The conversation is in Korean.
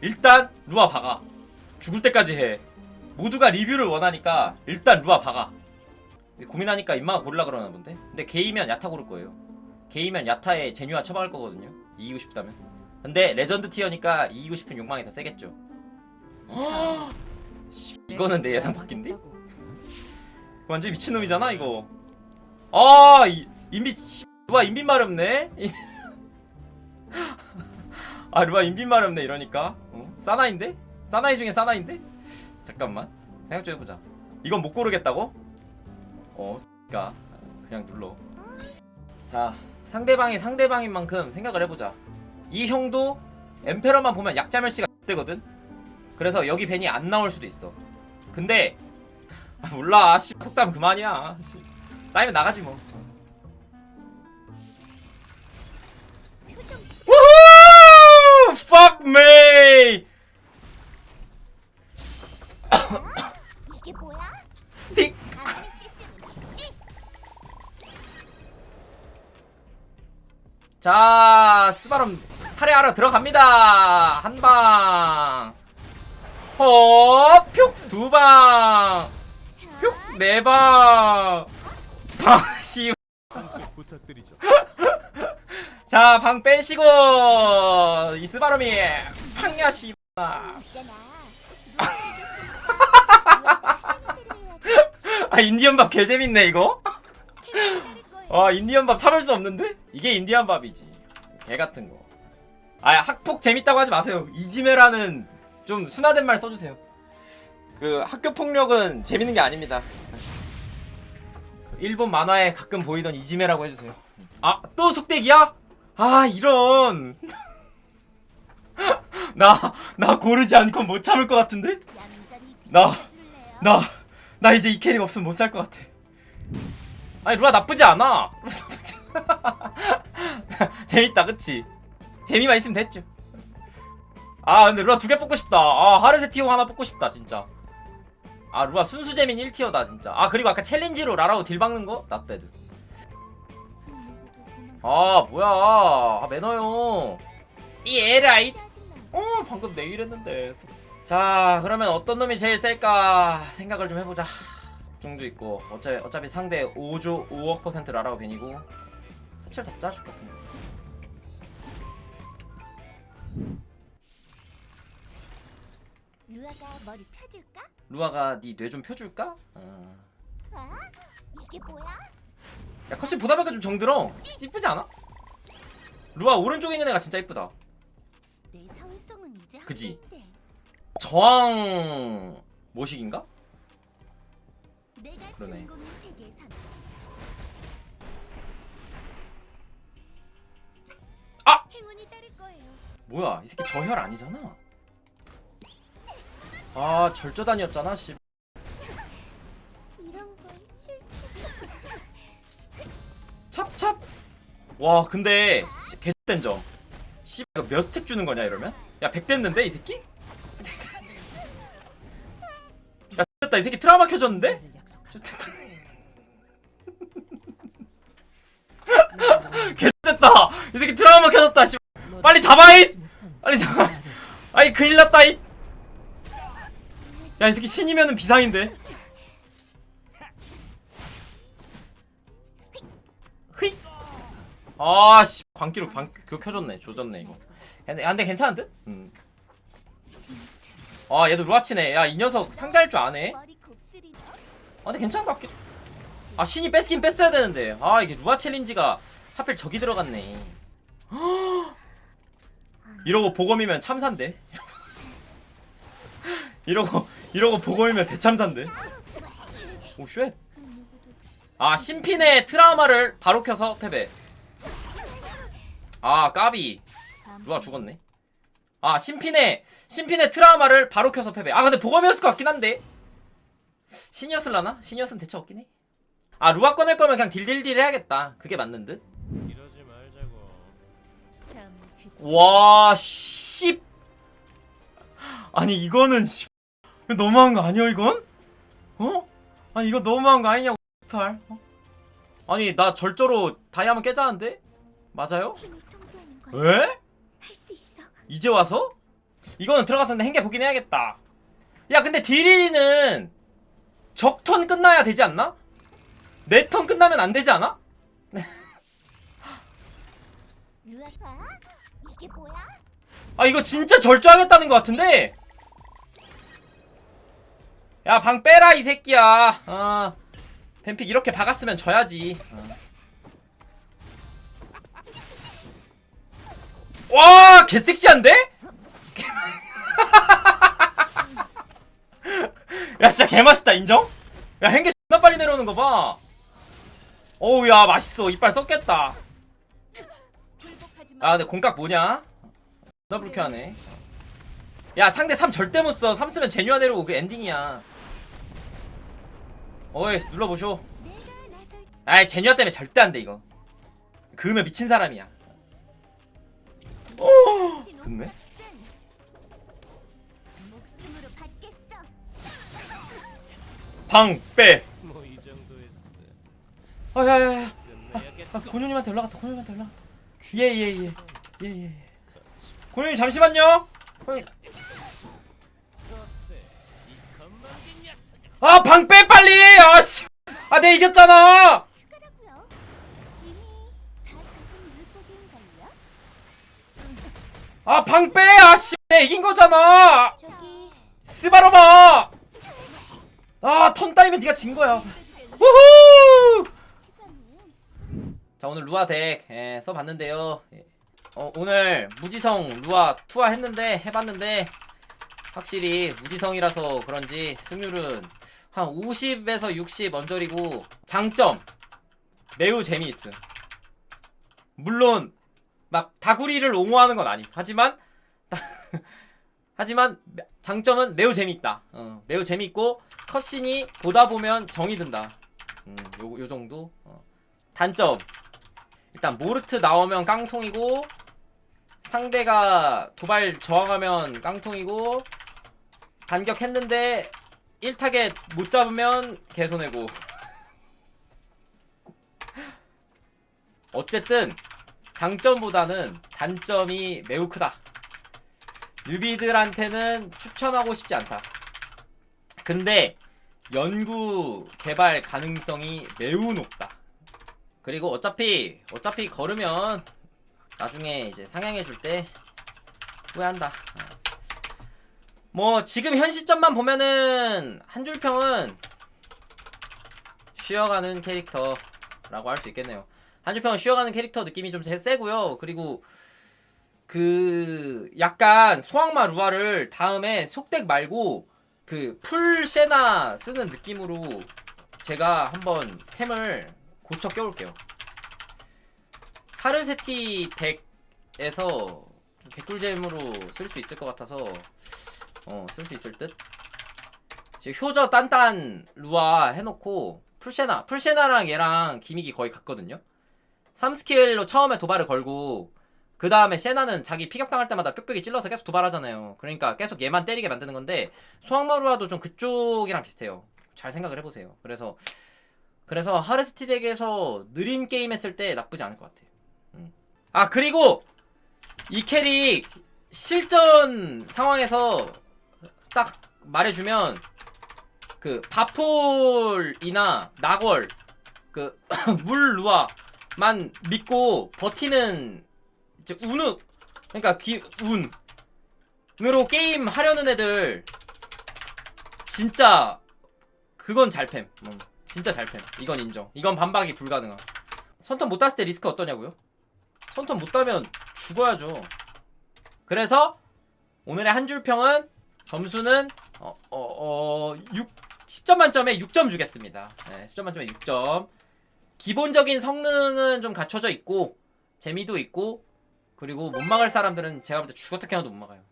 일단 루아 박아. 죽을 때까지 해. 모두가 리뷰를 원하니까 일단 루아 박아. 고민하니까 임마가 고르라 그러나 본데? 근데 게이면 야타 고를 거예요. 게이면 야타에 제뉴아 처박을 거거든요. 이기고 싶다면. 근데 레전드 티어니까 이기고 싶은 욕망이 더 세겠죠. 이거는 내 예상 바뀐데? 완전 미친놈이잖아 이거. 아 이, 인비 씨, 누가 인비 마렵네 아 루아 인비 마렵네 이러니까. 어? 사나인데? 사나이 중에 사나인데? 잠깐만. 생각 좀 해보자. 이건 못 고르겠다고? 어 그니까 그냥 눌러. 자 상대방이 상대방인 만큼 생각을 해보자. 이 형도 엠페러만 보면 약자멸시가 되거든? 그래서 여기 벤이 안 나올 수도 있어. 근데 아, 몰라. 씨 속담 그만이야. 씨. 따이면 나가지 뭐 me! 이게 뭐야? 없지? 자, 스바름 살해하러 들어갑니다. 한 방. 허, 표, 두 방. 표, 네 방. 방, 씨. 부탁드리죠. 자, 방 빼시고. 이 스바름이 팡야, 씨. 있잖아. 아, 인디언 밥 개재밌네, 이거. 아, 인디언 밥 참을 수 없는데? 이게 인디언 밥이지. 개 같은 거. 아, 학폭 재밌다고 하지 마세요. 이지메라는 좀 순화된 말 써주세요. 그 학교 폭력은 재밌는 게 아닙니다. 일본 만화에 가끔 보이던 이지메라고 해주세요. 아, 또 속대기야? 아, 이런. 나, 나 고르지 않고 못 참을 것 같은데? 나, 나, 나 이제 이 캐릭 없으면 못 살 것 같아. 아니 루아 나쁘지 않아. 재밌다, 그치? 재미만 있으면 됐죠. 아 근데 루아 두 개 뽑고 싶다. 아 하르세 티오 하나 뽑고 싶다, 진짜. 아 루아 순수 재민 1티어다 진짜. 아 그리고 아까 챌린지로 라라오 딜 박는 거? 나배드. 아 뭐야? 아 매너요. 이 에라이. 어 방금 내일 했는데. 자 그러면 어떤 놈이 제일 셀까 생각을 좀 해보자. 중도 있고 어차피 어차피 상대 5조 5억 퍼센트 라라고 벤이고 사철 다 짜줄 것 같은데. 루아가 머리 펴줄까? 루아가 네 뇌 좀 펴줄까? 어. 아, 이게 뭐야? 야 컷이 보다 보니까 좀 정들어. 이쁘지 않아? 루아 오른쪽에 있는 애가 진짜 이쁘다. 그지? 저항 모식인가? 내가 그러네. 아! 뭐야 이 새끼 저혈 아니잖아. 아 절저단이었잖아 씨. 찹찹. 와 근데 개된 점. 씨 이거 몇 스택 주는 거냐 이러면? 야 100 됐는데 이 새끼? 야 됐다 이 새끼 트라우마 켜졌는데? 개됐다. 이 새끼 트라우마 켜졌다 씨. 빨리 잡아잇 빨리 잡아. 아이 큰일 났다 잇야이 새끼 신이면은 비상인데. 흐이 아씨. 광기로 광 그거 켜졌네. 조졌네 이거 근데, 아, 근데 괜찮은 듯? 음. 아 얘도 루아치네. 야 이 녀석 상대할 줄 아네. 아 근데 괜찮은 것 같기도 아 신이 뺏긴 뺐어야 되는데. 아 이게 루아 챌린지가 하필 저기 들어갔네. 이러고 보검이면 참산데? 이러고 이러고 보검이면 대참산데? 오쉣. 아 신핀의 트라우마를 바로 켜서 패배. 아 까비 누가 죽었네 아 신핀의 신핀의 트라우마를 바로 켜서 패배 아 근데 보검이었을 것 같긴 한데 신이었을라나? 신이었으면 대체 없긴 해아 루아 꺼낼 거면 그냥 딜딜딜 해야겠다 그게 맞는 듯? 이러지 말자고. 와, 씨. 아니, 이거는, 씨. 이거 너무한 거 아니야, 이건? 어? 아니, 이거 너무한 거 아니냐고, 팔. 어? 아니, 나 절저로 다이아몬드 깨자는데? 맞아요? 에? 할 수 있어. 이제 와서? 이거는 들어가서 행계 보긴 해야겠다. 야 근데 딜리는 적턴 끝나야 되지 않나? 내 턴 끝나면 안 되지 않아? 이게 뭐야? 아 이거 진짜 절주하겠다는 것 같은데 야 방 빼라 이 새끼야 어 뱀픽 이렇게 박았으면 져야지 어. 와 개 섹시한데? 야 진짜 개 맛있다 인정? 야 행계 존나 빨리 내려오는 거 봐 어우 야 맛있어 이빨 썩겠다. 아 근데 공각 뭐냐? 존나 불쾌하네 야 상대 3 절대 못 써 3 쓰면 제뉴아 내려오고 그 엔딩이야 어이 눌러보쇼 아이 제뉴아 때문에 절대 안 돼 이거 그으면 미친 사람이야 오 됐네 목숨으로 받겠어. 방 빼 뭐 이 정도였어. 아야야야 아. 곤유님한테 연락왔다 곤유님한테 연락왔다 예예예 예예 곤유님 잠시만요 곤유님. 어때? 이 건방진 녀석아. 아 방 빼 빨리 아씨 아 내 이겼잖아 휴가라고요. 이미 다 적은 물고기인걸요? 아 방 빼! 아 씨 내 이긴 거잖아! 스바로마 아 턴 따이면 네가 진 거야. 우후! 자 오늘 루아 덱 예, 써봤는데요. 예. 어, 오늘 무지성 루아 투하 했는데 해봤는데 확실히 무지성이라서 그런지 승률은 한 50에서 60 언저리고 장점 매우 재미있음. 물론 막 다구리를 옹호하는 건 아니 하지만 하지만 장점은 매우 재밌다. 어, 매우 재밌고 컷신이 보다 보면 정이 든다. 음, 요, 요 정도. 어. 단점. 일단 모르트 나오면 깡통이고 상대가 도발 저항하면 깡통이고 반격했는데 1타겟 못 잡으면 개손해고. 어쨌든 장점보다는 단점이 매우 크다 뉴비들한테는 추천하고 싶지 않다 근데 연구 개발 가능성이 매우 높다 그리고 어차피 어차피 걸으면 나중에 이제 상향해 줄 때 후회한다. 어. 뭐 지금 현 시점만 보면은 한 줄평은 쉬어가는 캐릭터라고 할 수 있겠네요. 한줄평은 쉬어가는 캐릭터 느낌이 좀 세- 세고요. 그리고 그 약간 소악마 루아를 다음에 속덱 말고 그 풀 세나 쓰는 느낌으로 제가 한번 템을 고쳐 껴올게요. 하르세티 덱에서 좀 개꿀잼으로 쓸 수 있을 것 같아서 어 쓸 수 있을 듯. 지금 효저 딴딴 루아 해놓고 풀세나 풀세나랑 얘랑 기믹이 거의 같거든요. 3스킬로 처음에 도발을 걸고 그 다음에 세나는 자기 피격당할 때마다 뾱뾱이 찔러서 계속 도발하잖아요. 그러니까 계속 얘만 때리게 만드는 건데 소악마루아도 좀 그쪽이랑 비슷해요. 잘 생각을 해보세요. 그래서 그래서 하르스티 덱에서 느린 게임 했을 때 나쁘지 않을 것 같아요. 음. 아 그리고 이 캐릭 실전 상황에서 딱 말해주면 그 바폴이나 나걸 그 물 루아 만 믿고 버티는 이제 운우. 그러니까 기, 운으로 게임 하려는 애들 진짜 그건 잘팸. 음, 진짜 잘팸. 이건 인정. 이건 반박이 불가능함. 선턴 못 땄을 때 리스크 어떠냐고요? 선턴 못 따면 죽어야죠. 그래서 오늘의 한 줄평은 점수는 어, 어, 어, 6, 10점 만점에 6점 주겠습니다. 네, 10점 만점에 6점 기본적인 성능은 좀 갖춰져 있고 재미도 있고 그리고 못 막을 사람들은 제가 볼 때 죽어떻게 하나도 못 막아요